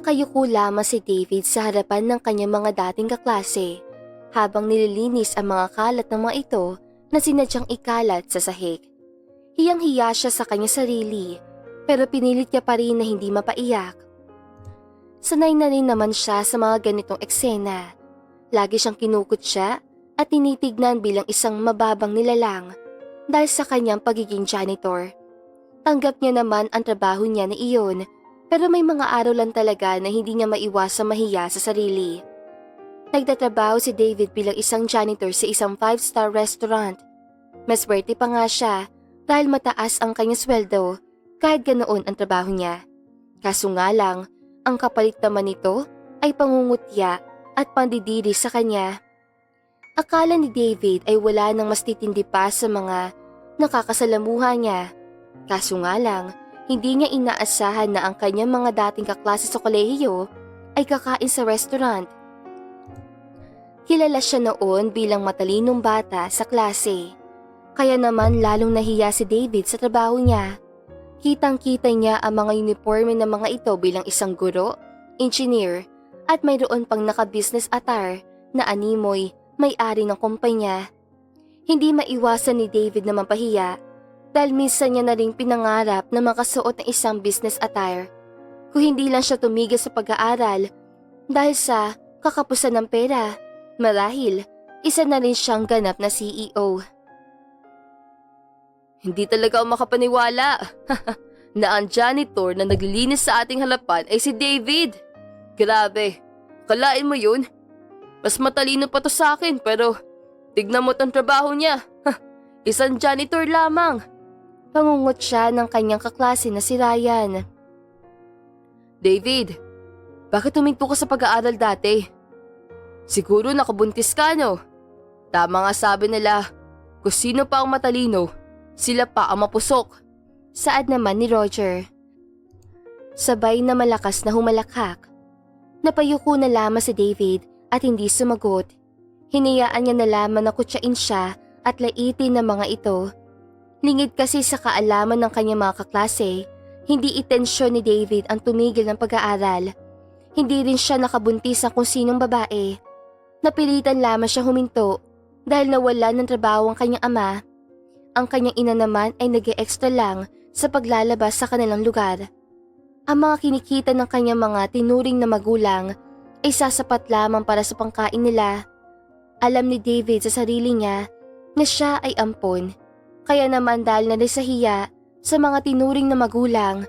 Nakayuko lamang si David sa harapan ng kanyang mga dating kaklase habang nililinis ang mga kalat ng mga ito na sinadyang ikalat sa sahig. Hiyang-hiya siya sa kanyang sarili pero pinilit niya pa rin na hindi mapaiyak. Sanay na rin naman siya sa mga ganitong eksena. Lagi siyang kinukot siya at tinitignan bilang isang mababang nilalang dahil sa kanyang pagiging janitor. Tanggap niya naman ang trabaho niya na iyon pero may mga araw lang talaga na hindi niya maiwasang mahiya sa sarili. Nagtatrabaho si David bilang isang janitor sa isang five-star restaurant. Maswerte pa nga siya dahil mataas ang kanyang sweldo kahit ganoon ang trabaho niya. Kaso nga lang, ang kapalit naman nito ay pangungutya at pandidiri sa kanya. Akala ni David ay wala nang mas titindi pa sa mga nakakasalamuha niya. Kaso nga lang, hindi niya inaasahan na ang kanyang mga dating kaklase sa kolehiyo ay kakain sa restaurant. Kilala siya noon bilang matalinong bata sa klase. Kaya naman lalong nahiya si David sa trabaho niya. Kitang-kita niya ang mga uniforme ng mga ito bilang isang guro, engineer, at mayroon pang naka-business attire na animoy may-ari ng kumpanya. Hindi maiwasan ni David na mapahiya dahil minsan niya na ring pinangarap na makasuot ng isang business attire. Kung hindi lang siya tumigil sa pag-aaral dahil sa kakapusan ng pera, marahil isa na rin siyang ganap na CEO. Hindi talaga ako makapaniwala na ang janitor na naglilinis sa ating halapan ay si David. Grabe, kalain mo yun? Mas matalino pa to sa akin pero tignan mo tong trabaho niya. Isang janitor lamang. Pangungot siya ng kanyang kaklase na si Ryan. David, bakit tuminto ka sa pag-aaral dati? Siguro nakabuntis ka no? Tama nga sabi nila, kung sino pa ang matalino, sila pa ang mapusok. Saad naman ni Roger. Sabay na malakas na humalakhak. Napayuko na lamang si David at hindi sumagot. Hinayaan niya na lamang na kutsain siya at laitin ng mga ito. Lingid kasi sa kaalaman ng kanyang mga kaklase, hindi itensyon ni David ang tumigil ng pag-aaral. Hindi rin siya nakabuntis sa kung sinong babae. Napilitan lamang siya huminto dahil nawala ng trabaho ang kanyang ama. Ang kanyang ina naman ay nag extra lang sa paglalabas sa kanilang lugar. Ang mga kinikita ng kanyang mga tinuring na magulang ay sasapat lamang para sa pangkain nila. Alam ni David sa sarili niya na siya ay ampon. Kaya naman dahil na sa mga tinuring na magulang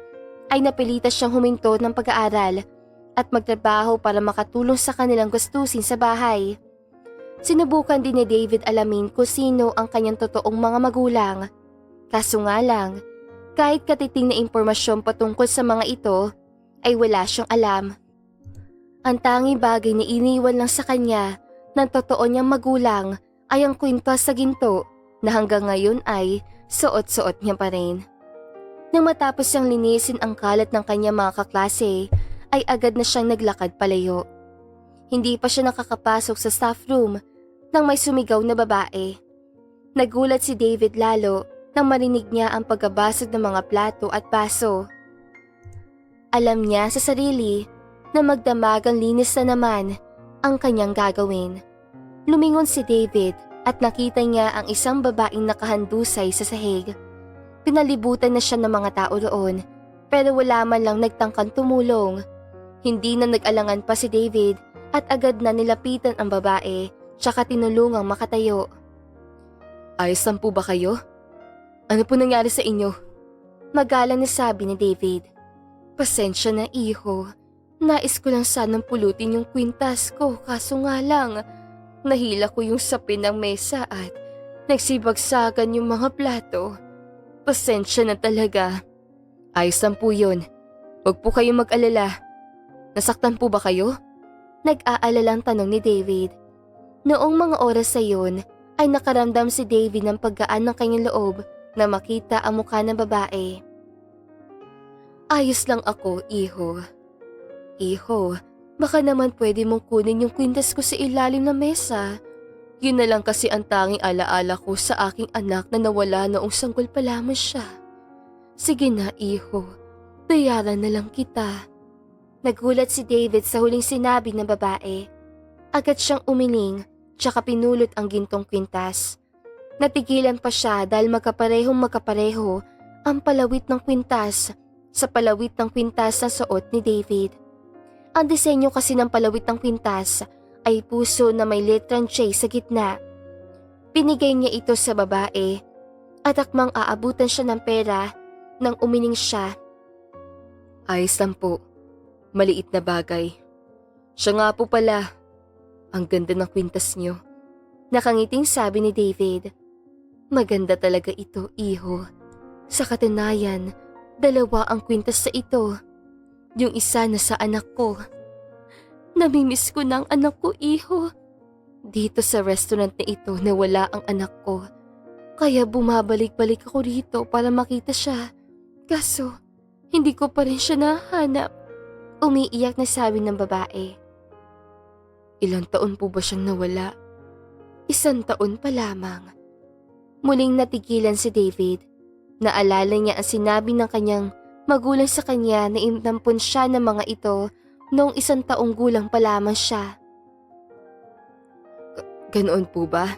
ay napilitas siyang huminto ng pag-aaral at magtrabaho para makatulong sa kanilang gastusin sa bahay. Sinubukan din ni David alamin kung sino ang kanyang totoong mga magulang. Kaso nga lang, kahit katiting na impormasyon patungkol sa mga ito, ay wala siyang alam. Ang tanging bagay na iniwan lang sa kanya ng totoo niyang magulang ay ang kwintas sa ginto na hanggang ngayon ay suot-suot niya pa rin. Nang matapos siyang linisin ang kalat ng kanyang mga kaklase, ay agad na siyang naglakad palayo. Hindi pa siya nakakapasok sa staff room nang may sumigaw na babae. Nagulat si David lalo nang marinig niya ang pagkabasag ng mga plato at baso. Alam niya sa sarili na magdamagang linis na naman ang kanyang gagawin. Lumingon si David at nakita niya ang isang babaeng nakahandusay sa sahig. Pinalibutan na siya ng mga tao roon pero wala man lang nagtangkang tumulong. Hindi na nag-alangan pa si David at agad na nilapitan ang babae tsaka tinulungang makatayo. Ayos lang po ba kayo? Ano po nangyari sa inyo? Magalang na sabi ni David. Pasensya na iho. Nais ko lang sanang pulutin yung kwintas ko kaso nga lang nahila ko yung sapin ng mesa at nagsibagsagan yung mga plato. Pasensya na talaga. Ayos lang po yun. Huwag po kayong mag-alala. Nasaktan po ba kayo? Nag-aalalang tanong ni David. Noong mga oras sa yun, ay nakaramdam si David ng paggaan ng kanyang loob na makita ang mukha ng babae. Ayos lang ako, iho. Iho, baka naman pwede mong kunin yung kwintas ko sa ilalim ng mesa. Yun na lang kasi ang tanging alaala ko sa aking anak na nawala noong sanggol pa lamang siya. Sige na, iho. Bayaran na lang kita. Nagulat si David sa huling sinabi ng babae. Agad siyang umiling, tsaka pinulot ang gintong kwintas. Natigilan pa siya dahil magkaparehong magkapareho ang palawit ng kwintas sa palawit ng kwintas na suot ni David. Ang disenyo kasi ng palawit ng kwintas ay puso na may letrang J sa gitna. Binigay niya ito sa babae at akmang aabutan siya ng pera nang umining siya. Ayos lang po. Maliit na bagay. Siya nga po pala. Ang ganda ng kwintas niyo. Nakangiting sabi ni David. Maganda talaga ito, iho. Sa katunayan, dalawa ang kwintas sa ito. Yung isa na sa anak ko. Namimiss ko ang anak ko, iho. Dito sa restaurant na ito na wala ang anak ko. Kaya bumabalik-balik ako rito para makita siya. Kaso, hindi ko pa rin siya nahanap. Umiiyak na sabi ng babae. Ilang taon po ba siyang nawala? Isang taon pa lamang. Muling natigilan si David. Naalala niya ang sinabi ng kanyang magulang sa kanya na inampun siya ng mga ito noong isang taong gulang pa lamang siya. Ganoon po ba?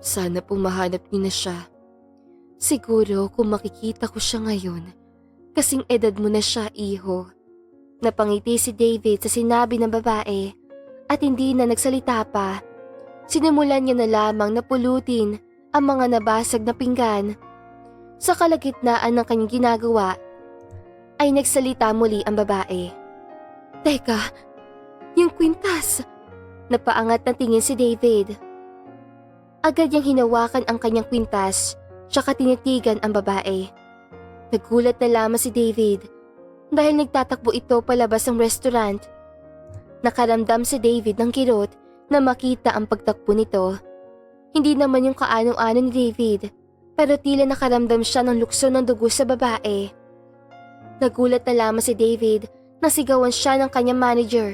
Sana po mahanap niyo na siya. Siguro kung makikita ko siya ngayon, kasing edad mo na siya, iho. Napangiti si David sa sinabi ng babae at hindi na nagsalita pa. Sinimulan niya na lamang na pulutin ang mga nabasag na pinggan. Sa kalagitnaan ng kanyang ginagawa, ay nagsalita muli ang babae. Teka, yung kwintas! Napaangat na tingin si David. Agad niyang hinawakan ang kanyang kwintas tsaka tinitigan ang babae. Nagulat na lamang si David dahil nagtatakbo ito palabas ng restaurant. Nakaramdam si David ng kirot na makita ang pagtakbo nito. Hindi naman yung kaano-ano ni David pero tila nakaramdam siya ng lukso ng dugo sa babae. Nagulat na lamang si David na sigawan siya ng kanyang manager.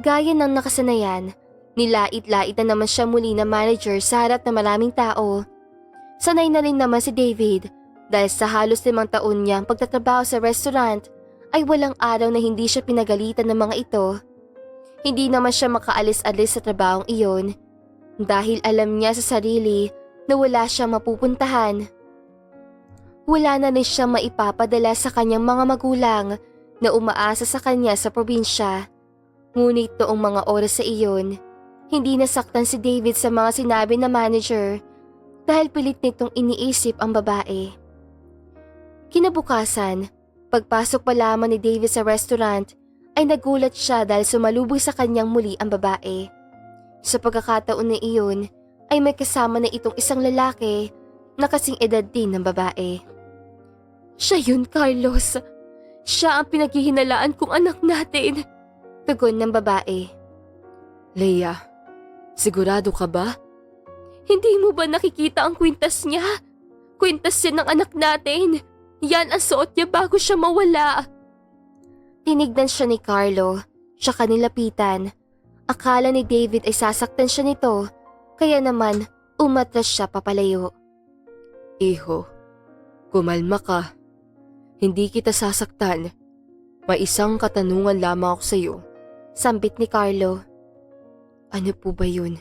Gaya ng nakasanayan, nilait-lait na naman siya muli na manager sa harap ng maraming tao. Sanay na rin naman si David dahil sa halos limang taon niyang pagtatrabaho sa restaurant ay walang araw na hindi siya pinagalitan ng mga ito. Hindi naman siya makaalis-alis sa trabahong iyon dahil alam niya sa sarili na wala siyang mapupuntahan. Wala na rin siya maipapadala sa kanyang mga magulang na umaasa sa kanya sa probinsya. Ngunit noong mga oras sa iyon, hindi nasaktan si David sa mga sinabi na manager dahil pilit nitong iniisip ang babae. Kinabukasan, pagpasok pa lamang ni David sa restaurant ay nagulat siya dahil sumalubong sa kanyang muli ang babae. Sa pagkakataon na iyon ay may kasama na itong isang lalaki na kasing edad din ng babae. Siya yun, Carlos. Siya ang pinaghihinalaan kong anak natin. Tugon ng babae. Leia, sigurado ka ba? Hindi mo ba nakikita ang kwintas niya? Kwintas yan ng anak natin. Yan ang suot niya bago siya mawala. Tinignan siya ni Carlo, tsaka nilapitan. Akala ni David ay sasaktan siya nito, kaya naman umatras siya papalayo. Iho, kumalma ka. Hindi kita sasaktan. May isang katanungan lamang ako sa iyo. Sambit ni Carlo. Ano po ba yun?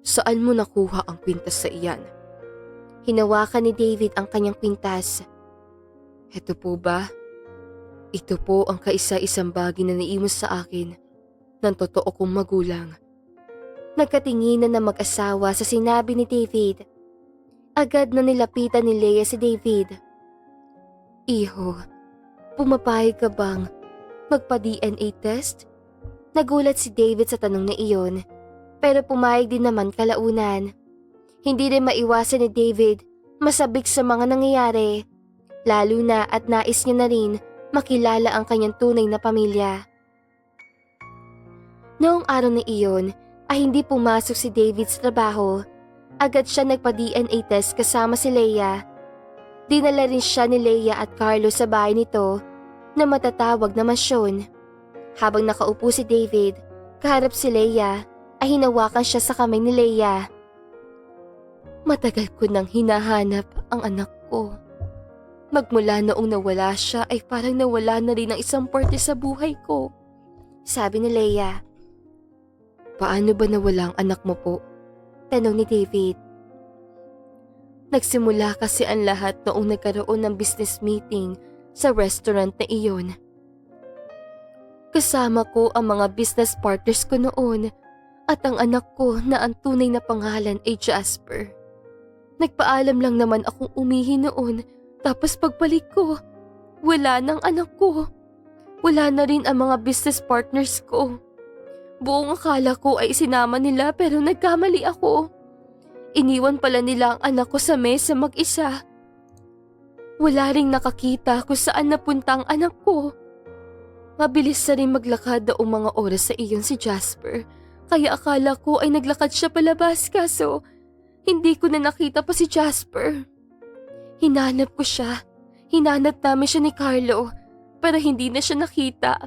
Saan mo nakuha ang kwintas sa iyan? Hinawakan ni David ang kanyang kwintas. Ito po ba? Ito po ang kaisa-isang bagay na naiimos sa akin ng totoo kong magulang. Nagkatinginan na mag-asawa sa sinabi ni David. Agad na nilapitan ni Leia si David. Iho, pumapayag ka bang magpa-DNA test? Nagulat si David sa tanong na iyon, pero pumayag din naman kalaunan. Hindi rin maiwasan ni David masabik sa mga nangyayari, lalo na at nais niya na rin makilala ang kanyang tunay na pamilya. Noong araw na iyon ay hindi pumasok si David sa trabaho. Agad siya nagpa-DNA test kasama si Leia. Dinala rin siya ni Leia at Carlos sa bahay nito na matatawag na masyon. Habang nakaupo si David, kaharap si Leia ay hinawakan siya sa kamay ni Leia. Matagal ko nang hinahanap ang anak ko. Magmula noong nawala siya ay parang nawala na rin ang isang parte sa buhay ko. Sabi ni Leia. Paano ba nawala ang anak mo po? Tanong ni David. Nagsimula kasi ang lahat noong nagkaroon ng business meeting sa restaurant na iyon. Kasama ko ang mga business partners ko noon at ang anak ko na ang tunay na pangalan ay Jasper. Nagpaalam lang naman akong umihi noon tapos pagbalik ko, wala nang anak ko. Wala na rin ang mga business partners ko. Buong akala ko ay sinama nila pero nagkamali ako. Iniwan pala nila ang anak ko sa mesa mag-isa. Wala ring nakakita kung saan napunta ang anak ko. Mabilis na rin maglakad daong mga oras sa iyon si Jasper. Kaya akala ko ay naglakad siya palabas kaso hindi ko na nakita pa si Jasper. Hinanap ko siya. Hinanap namin siya ni Carlo pero hindi na siya nakita.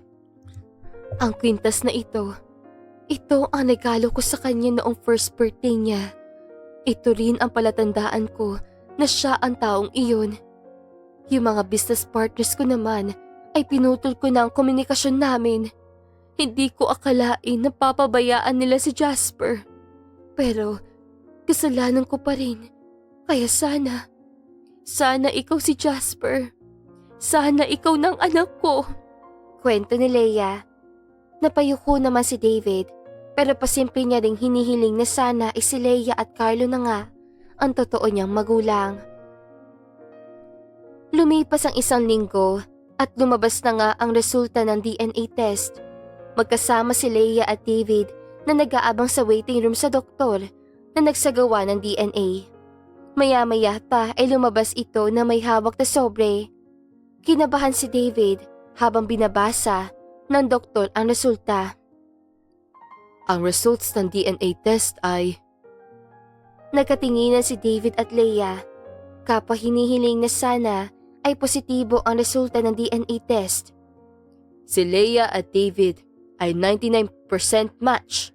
Ang kwintas na ito, ito ang nagalo ko sa kanya noong first birthday niya. Ito rin ang palatandaan ko na siya ang taong iyon. Yung mga business partners ko naman ay pinutol ko na ang komunikasyon namin. Hindi ko akalain na papabayaan nila si Jasper. Pero kasalanan ko pa rin. Kaya sana, sana ikaw si Jasper. Sana ikaw ng anak ko. Kwento ni Leia. Napayuko naman si David pero pasimple niya ring hinihiling na sana ay si Leia at Carlo na nga ang totoo niyang magulang. Lumipas ang isang linggo at lumabas na nga ang resulta ng DNA test. Magkasama si Leia at David na nag-aabang sa waiting room sa doktor na nagsagawa ng DNA. Maya-maya pa ay lumabas ito na may hawak na sobre. Kinabahan si David habang binabasa ng doktor ang resulta. Ang results ng DNA test ay... Nagkatinginan si David at Leia. Kapwa hinihiling na sana ay positibo ang resulta ng DNA test. Si Leia at David ay 99% match.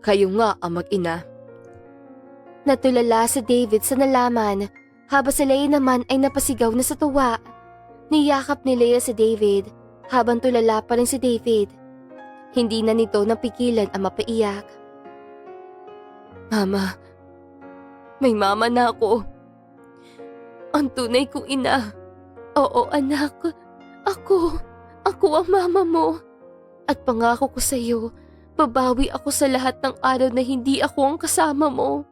Kayo nga ang mag-ina. Natulala si David sa nalaman habang si Leia naman ay napasigaw na sa tuwa. Niyakap ni Leia si David habang tulala pa rin si David. Hindi na nito napigilan ang mapaiyak. Mama, may mama na ako. Ang tunay kong ina. Oo anak, ako, ako ang mama mo. At pangako ko sa iyo, babawi ako sa lahat ng araw na hindi ako ang kasama mo.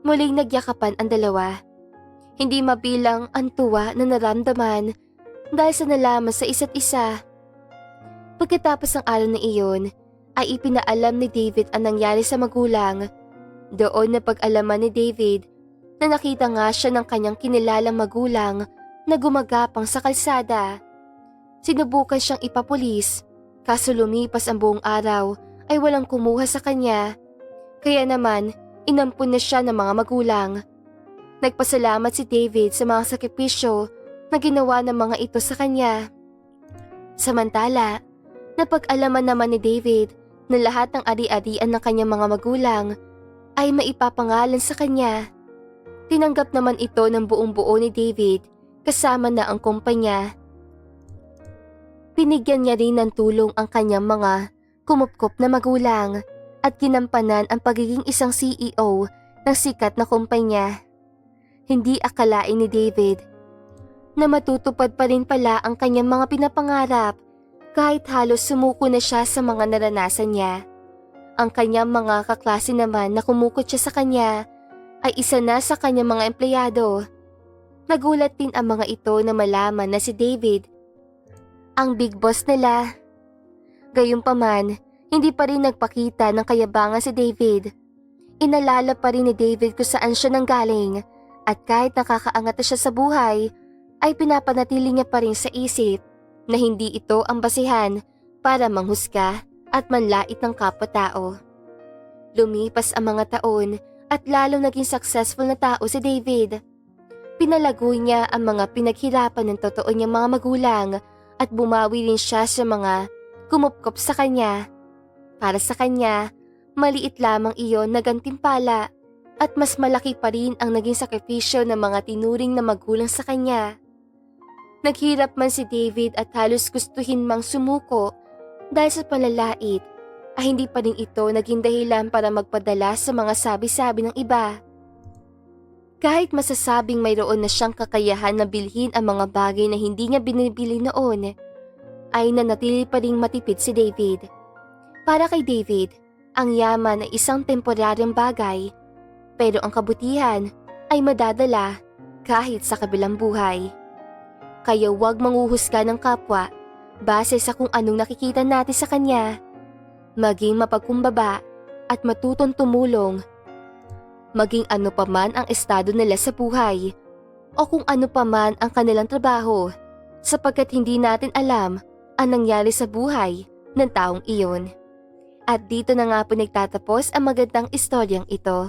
Muling nagyakapan ang dalawa. Hindi mabilang ang tuwa na naramdaman dahil sa nalaman sa isa't isa. Pagkatapos ng araw na iyon, ay ipinaalam ni David ang nangyari sa magulang. Doon na pag-alaman ni David na nakita nga siya ng kanyang kinilalang magulang na gumagapang sa kalsada. Sinubukan siyang ipapulis, kaso lumipas ang buong araw ay walang kumuha sa kanya. Kaya naman, inampun na siya ng mga magulang. Nagpasalamat si David sa mga sakripisyo na ginawa ng mga ito sa kanya. Samantala, napag-alaman naman ni David na lahat ng ari-arian ng kanyang mga magulang ay maipapangalan sa kanya. Tinanggap naman ito ng buong buo ni David kasama na ang kumpanya. Binigyan niya rin ng tulong ang kanyang mga kumupkop na magulang at ginampanan ang pagiging isang CEO ng sikat na kumpanya. Hindi akalain ni David na matutupad pa rin pala ang kanyang mga pinapangarap kahit halos sumuko na siya sa mga naranasan niya. Ang kanyang mga kaklase naman na kumukot siya sa kanya ay isa na sa kanyang mga empleyado. Nagulat din ang mga ito na malaman na si David ang big boss nila. Gayunpaman, hindi pa rin nagpakita ng kayabangan si David. Inalala pa rin ni David kung saan siya nanggaling at kahit nakakaangat na siya sa buhay, ay pinapanatili niya pa rin sa isip na hindi ito ang basihan para manghusga at manlait ng kapwa-tao. Lumipas ang mga taon at lalo naging successful na tao si David. Pinalago niya ang mga pinaghirapan ng totoo niyang mga magulang at bumawi rin siya sa mga kumupkop sa kanya. Para sa kanya, maliit lamang iyon na gantimpala at mas malaki pa rin ang naging sakripisyo ng mga tinuring na magulang sa kanya. Naghirap man si David at halos gustuhin mang sumuko dahil sa palalait ay hindi pa rin ito naging dahilan para magpadala sa mga sabi-sabi ng iba. Kahit masasabing mayroon na siyang kakayahan na bilhin ang mga bagay na hindi niya binibili noon, ay nanatili pa rin matipid si David. Para kay David, ang yaman ay isang temporaryong bagay, pero ang kabutihan ay madadala kahit sa kabilang buhay. Kaya huwag manguhusga ng kapwa base sa kung anong nakikita natin sa kanya. Maging mapagkumbaba at matutong tumulong. Maging ano pa man ang estado nila sa buhay o kung ano pa man ang kanilang trabaho sapagkat hindi natin alam ang nangyari sa buhay ng taong iyon. At dito na nga po nagtatapos ang magandang istoryang ito.